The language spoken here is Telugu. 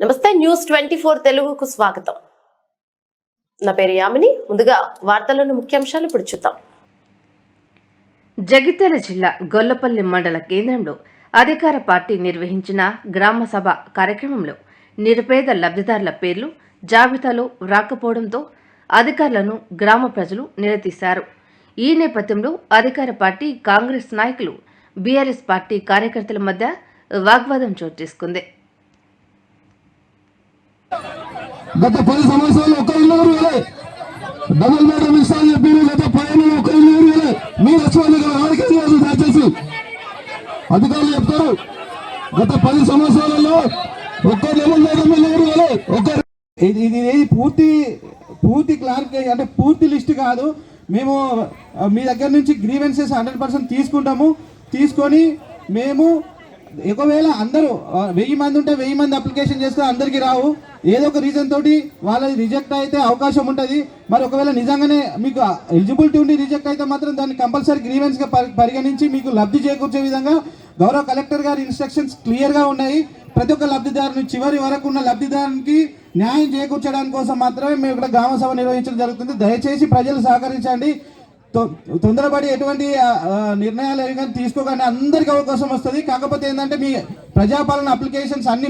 నమస్తే న్యూస్ ట్వంటీ ఫోర్ తెలుగుకు స్వాగతం. నా పేరు యామిని. ముందుగా వార్తలను ముఖ్యాంశాలు ఇప్పుడు చూద్దాం. జగిత్యాల జిల్లా గొల్లపల్లి మండల కేంద్రంలో అధికార పార్టీ నిర్వహించిన గ్రామ సభ కార్యక్రమంలో నిరుపేద లబ్ధిదారుల పేర్లు జాబితాలో రాకపోవడంతో అధికారులను గ్రామ ప్రజలు నిలదీశారు. ఈ నేపథ్యంలో అధికార పార్టీ కాంగ్రెస్ నాయకులు బీఆర్ఎస్ పార్టీ కార్యకర్తల మధ్య వాగ్వాదం చోటు చేసుకుంది. గత పది సంవత్సరాలు ఒక్క ఇల్లు వేలే డబుల్ బెడ్రూమ్ ఇస్తాను చెప్పి గత పది ఒక్క ఇల్లు వేలే మీరు వచ్చి వాళ్ళకి కాదు దయచేసి అధికారులు చెప్తారు. గత పది సంవత్సరాలలో ఒక్క డబుల్ బెడ్రూమ్ ఇల్లు వేలే ఒక్క ఇది ఇది పూర్తి పూర్తి క్లారిఫికేషన్ అంటే పూర్తి లిస్ట్ కాదు. మేము మీ దగ్గర నుంచి గ్రీవెన్సెస్ హండ్రెడ్ పర్సెంట్ తీసుకుంటాము. తీసుకొని మేము ఒకవేళ అందరూ వెయ్యి మంది ఉంటే వెయ్యి మంది అప్లికేషన్ చేస్తే అందరికీ రావు. ఏదో ఒక రీజన్ తోటి వాళ్ళది రిజెక్ట్ అయితే అవకాశం ఉంటుంది. మరి ఒకవేళ నిజంగానే మీకు ఎలిజిబిలిటీ ఉండి రిజెక్ట్ అయితే మాత్రం దాన్ని కంపల్సరీ గ్రీవెన్స్గా పరిగణించి మీకు లబ్ధి చేకూర్చే విధంగా గౌరవ కలెక్టర్ గారి ఇన్స్ట్రక్షన్స్ క్లియర్గా ఉన్నాయి. ప్రతి ఒక్క లబ్ధిదారుని చివరి వరకు ఉన్న లబ్ధిదారునికి న్యాయం చేకూర్చడానికి కోసం మాత్రమే మేము ఇక్కడ గ్రామ సభ నిర్వహించడం జరుగుతుంది. దయచేసి ప్రజలు సహకరించండి. తొందరపడి ఎటువంటి నిర్ణయాలు ఏవి కానీ తీసుకోకండి. అందరికీ అవకాశం వస్తుంది. కాకపోతే ఏంటంటే మీ ప్రజాపాలన అప్లికేషన్స్ అన్ని